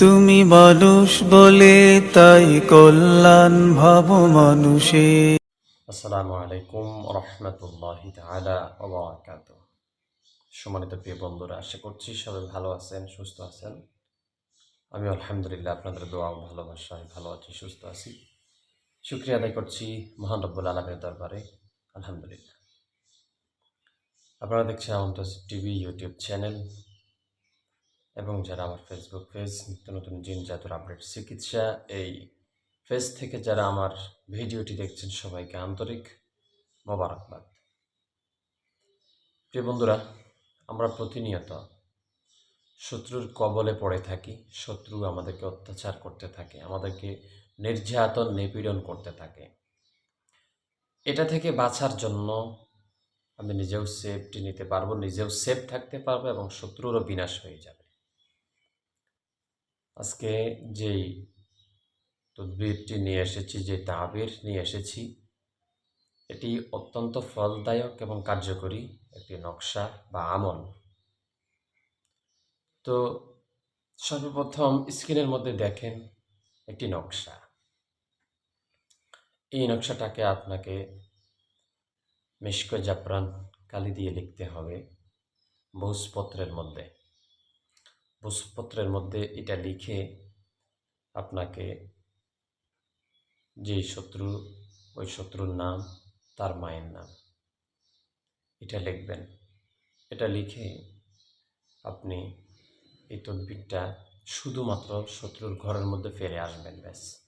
তুমি মানুষ বলে তাই কল্যাণ ভাব মানুষে। আসসালামু আলাইকুম রহমতুল্লাহ তালা ওবরাকাত সম্মানিত প্রিয় বন্ধুরা আশা করছি সবাই ভালো আছেন সুস্থ আছেন। আমি আলহামদুলিল্লাহ আপনাদের দোয়া ও ভালোবাসায় ভালো আছি সুস্থ আছি। শুক্রিয়া আদায় করছি মহান রব্বুল আলমের দরবারে, আলহামদুলিল্লাহ। আপনারা দেখছেন আমন্তাস টিভি ইউটিউব চ্যানেল। এবং যারা আমার ফেসবুক পেজ নিত্য নতুন জিন জাতুর আপডেট চিকিৎসা, এই পেজ থেকে যারা আমার ভিডিওটি দেখছেন, সবাইকে আন্তরিক মোবারকবাদ। প্রিয় বন্ধুরা, আমরা প্রতিনিয়ত শত্রুর কবলে পড়ে থাকি, শত্রু আমাদেরকে অত্যাচার করতে থাকে, আমাদেরকে নির্যাতন, নিপীড়ন করতে থাকে। এটা থেকে বাঁচার জন্য আমি নিজেও সেফটি নিতে পারব, নিজেও সেফ থাকতে পারব এবং শত্রুরও বিনাশ হয়ে যাবে। আজকে যেই তদবিরটি নিয়ে এসেছি যে তাবির নিয়ে এসেছি, এটি অত্যন্ত ফলদায়ক এবং কার্যকরী একটি নকশা বা আমল। তো সর্বপ্রথম স্ক্রিনের মধ্যে দেখেন একটি নকশা। এই নকশাটাকে আপনাকে মিষ্ক জাফরান কালি দিয়ে লিখতে হবে ভোজপত্রের মধ্যে। ভোজপত্রের মধ্যে এটা লিখে আপনাকে যে শত্রু, ওই শত্রুর নাম, তার মায়ের নাম, এটা লিখবেন। এটা লিখে আপনি এই তদবিরটা শুধুমাত্র শত্রুর ঘরের মধ্যে ফেলে আসবেন, ব্যাস।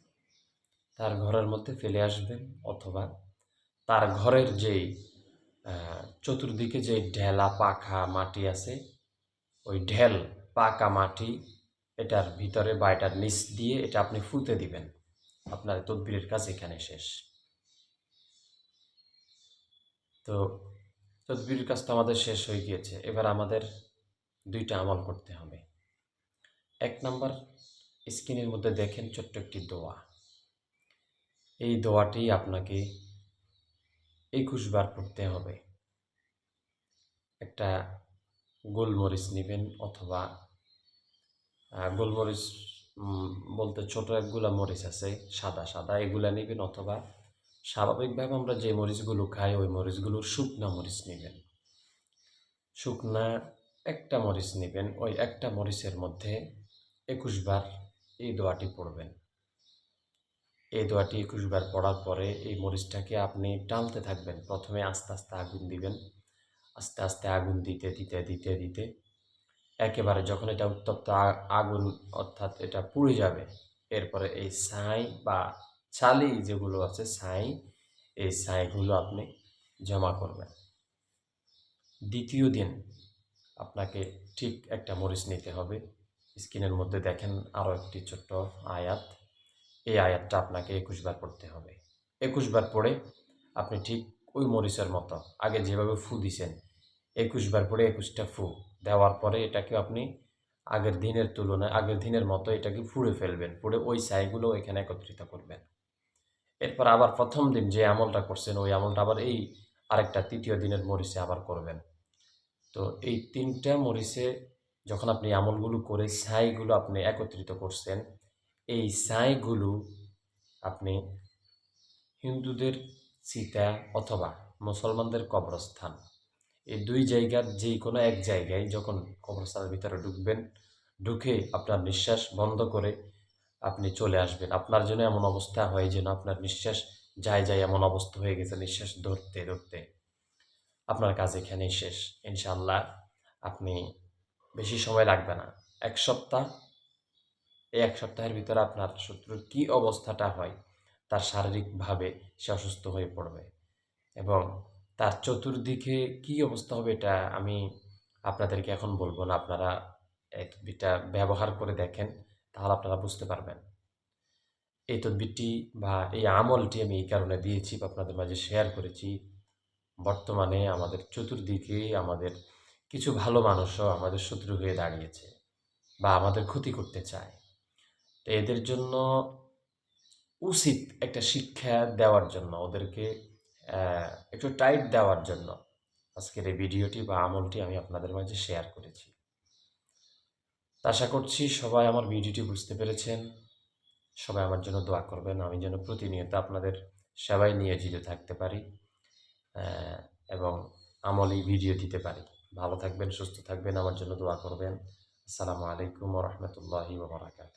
তার ঘরের মধ্যে ফেলে আসবেন অথবা তার ঘরের যেই চতুর্দিকে যে ঢেলা পাখা মাটি আছে, ওই ঢেল পাকা মাটি, এটার ভিতরে বা এটার নিচ দিয়ে এটা আপনি ফুতে দিবেন। আপনার তদবিরের কাজ এখানে শেষ। তো তদবিরের কাজ তো আমাদের শেষ হয়ে গিয়েছে। এবার আমাদের দুইটা আমল করতে হবে। এক নাম্বার স্ক্রিনের মধ্যে দেখেন ছোট্ট একটি দোয়া। এই দোয়াটি আপনাকে একুশ বার পড়তে হবে। একটা গোলমরিচ নেবেন অথবা গোলমরিচ বলতে ছোট একগুলা মরিচ আছে, সাদা সাদা এগুলা নেবেন অথবা স্বাভাবিকভাবে আমরা যে মরিচগুলো খাই, ওই মরিচগুলো শুকনা মরিচ নেবেন। শুকনা একটা মরিচ নেবেন, ওই একটা মরিচের মধ্যে একুশ বার এই দোয়াটি পড়বেন। এই দোয়াটি একুশ বার পড়ার পরে এই মরিচটাকে আপনি টানতে থাকবেন। প্রথমে আস্তে আস্তে আগুন দিবেন। আস্তে আস্তে আগুন দিতে দিতে দিতে দিতে একেবারে যখন এটা উত্তপ্ত আগুন অর্থাৎ এটা পুড়ে যাবে, এরপরে এই ছাই বা ছালি যেগুলো আছে ছাই, এই ছাইগুলো আপনি জমা করবেন। দ্বিতীয় দিন আপনাকে ঠিক একটা মরিচ নিতে হবে। স্ক্রিনের মধ্যে দেখেন আরও একটি ছোট্ট আয়াত। এই আয়াতটা আপনাকে একুশ বার পড়তে হবে। একুশ বার পড়ে আপনি ঠিক ওই মরিচের মতো, আগে যেভাবে ফু দিছেন একুশ বার পরে একুশটা ফু দেওয়ার পরে এটাকে আপনি আগের দিনের তুলনায়, আগের দিনের মতো এটাকে ফুড়ে ফেলবেন পুড়ে ওই ছাইগুলো এখানে একত্রিত করবেন। এরপর আবার প্রথম দিন যে আমলটা করছেন, ওই আমলটা আবার এই আরেকটা তৃতীয় দিনের মরিচে আবার করবেন। তো এই তিনটা মরিচে যখন আপনি আমলগুলো করে ছাইগুলো আপনি একত্রিত করছেন এই ছাইগুলো আপনি হিন্দুদের চিতা অথবা মুসলমানদের কবরস্থান। এই দুই জায়গার যে কোনো এক জায়গায় যখন কবরস্থানের ভিতরে ঢুকবেন, ঢুকে আপনার নিঃশ্বাস বন্ধ করে আপনি চলে আসবেন। আপনার জন্য এমন অবস্থা হয় যেন আপনার নিঃশ্বাস যায় যায় এমন অবস্থা হয়ে গেছে, নিঃশ্বাস ধরতে ধরতে। আপনার কাজ এখানেই শেষ। ইনশাল্লাহ আপনি বেশি সময় লাগবে না। এক সপ্তাহ এই এক সপ্তাহের ভিতরে আপনার শত্রুর কী অবস্থাটা হয়, তার শারীরিকভাবে সে অসুস্থ হয়ে পড়বে এবং তার চতুর্দিকে কী অবস্থা হবে এটা আমি আপনাদেরকে এখন বলব না, আপনারা এই তদবিরটা ব্যবহার করে দেখেন, তাহলে আপনারা বুঝতে পারবেন। এই তদবিরটি বা এই আমলটি আমি এই কারণে দিয়েছি বা আপনাদের মাঝে শেয়ার করেছি। বর্তমানে আমাদের চতুর্দিকে আমাদের কিছু ভালো মানুষও আমাদের শত্রু হয়ে দাঁড়িয়েছে বা আমাদের ক্ষতি করতে চায়। এদের জন্য উচিত একটা শিক্ষা দেওয়ার জন্য, ওদেরকে একটু টাইট দেওয়ার জন্য। আজকের এই ভিডিওটি বা আমলটি আমি আপনাদের মাঝে শেয়ার করেছি। আশা করছি সবাই আমার ভিডিওটি বুঝতে পেরেছেন। সবাই আমার জন্য দোয়া করবেন। আমি যেন প্রতিনিয়ত আপনাদের সেবায় নিয়োজিত থাকতে পারি এবং আমলি ভিডিও দিতে পারি। ভালো থাকবেন, সুস্থ থাকবেন, আমার জন্য দোয়া করবেন। আসসালামু আলাইকুম রহমতুল্লাহি ওবরাকাত